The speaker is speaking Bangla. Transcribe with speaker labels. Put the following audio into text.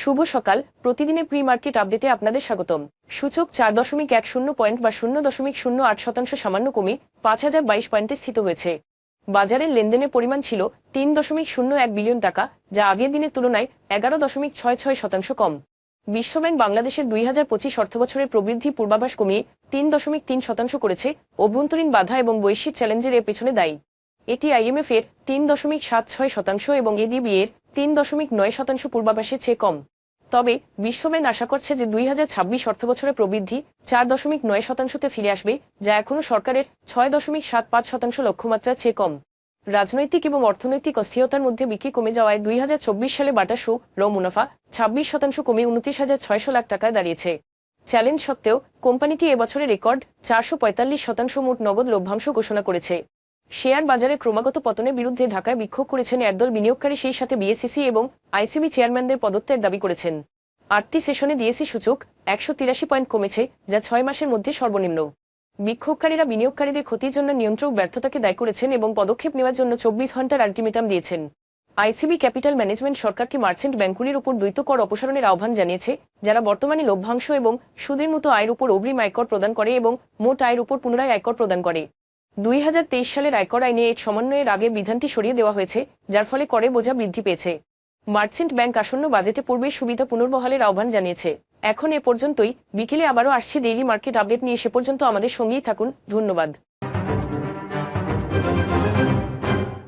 Speaker 1: শুভ সকাল। প্রতিদিনের প্রি মার্কেট আপডেটে আপনাদের স্বাগতম। সূচক চার দশমিক এক শূন্য পয়েন্ট বা শূন্য দশমিক শূন্য আট শতাংশ সামান্য কমে পাঁচ হাজার বাইশ পয়েন্টে স্থিত হয়েছে। বাজারের লেনদেনের পরিমাণ ছিল তিন দশমিক শূন্য এক বিলিয়ন টাকা, যা আগের দিনের তুলনায় এগারো দশমিক ছয় ছয় শতাংশ কম। বিশ্বব্যাংক বাংলাদেশের দুই হাজার পঁচিশ অর্থবছরের প্রবৃদ্ধি পূর্বাভাস কমিয়ে তিন দশমিক তিন শতাংশ করেছে। অভ্যন্তরীণ বাধা এবং বৈশ্বিক চ্যালেঞ্জের এর পেছনে দায়ী। এটি আইএমএফ এর তিন দশমিক সাত ছয় শতাংশ এবং এডিবি এর তিন দশমিক নয় শতাংশ পূর্বাভাসের চেয়ে কম। তবে বিশ্বব্যাংক আশা করছে যে দুই হাজার ছাব্বিশ অর্থবছরের প্রবৃদ্ধি চার দশমিক নয় শতাংশতে ফিরে আসবে, যা এখনও সরকারের ছয় দশমিক সাত পাঁচ শতাংশ লক্ষ্যমাত্রার চেয়ে কম। রাজনৈতিক এবং অর্থনৈতিক অস্থিরতার মধ্যে বিক্রি কমে যাওয়ায় দুই হাজার চব্বিশ সালে বাটা শো র মুনাফা ছাব্বিশ শতাংশ কমে উনত্রিশ হাজার ছয়শো লাখ টাকায় দাঁড়িয়েছে। চ্যালেঞ্জ সত্ত্বেও কোম্পানিটি এবছরে রেকর্ড চারশো পঁয়তাল্লিশ শতাংশ মোট নগদ লভ্যাংশ ঘোষণা করেছে। শেয়ার বাজারে ক্রমাগত পতনের বিরুদ্ধে ঢাকায় বিক্ষোভ করেছেন একদল বিনিয়োগকারী, সেই সাথে বিএসসিসি এবং আইসিবি চেয়ারম্যানদের পদত্যাগ দাবি করেছেন। আটটি সেশনে ডিএসসি সূচক একশো তিরাশি পয়েন্ট কমেছে, যা ছয় মাসের মধ্যে সর্বনিম্ন। বিক্ষোভকারীরা বিনিয়োগকারীদের ক্ষতির জন্য নিয়ন্ত্রক ব্যর্থতাকে দায়ী করেছেন এবং পদক্ষেপ নেওয়ার জন্য চব্বিশ ঘণ্টার আলটিমেটাম দিয়েছেন। আইসিবি ক্যাপিটাল ম্যানেজমেন্ট সরকারকে মার্চেন্ট ব্যাংকগুলির উপর দ্বৈত কর অপসারণের আহ্বান জানিয়েছে, যারা বর্তমানে লভ্যাংশ এবং সুদের মতো আয়ের উপর অগ্রিম আয়কর প্রদান করে এবং মোট আয়ের উপর পুনরায় আয়কর প্রদান করে। দুই হাজার তেইশ সালের আয়কর আইনে এর সমন্বয়ের আগে বিধানটি সরিয়ে দেওয়া হয়েছে, যার ফলে করে বোঝা বৃদ্ধি পেয়েছে। মার্চেন্ট ব্যাংক আসন্ন বাজেটে পূর্বে সুবিধা পুনর্বহালের আহ্বান জানিয়েছে। এখন এ পর্যন্তই, বিকেলে আবারও আসছে ডেইলি মার্কেট আপডেট নিয়ে সে পর্যন্ত আমাদের সঙ্গেই থাকুন। ধন্যবাদ।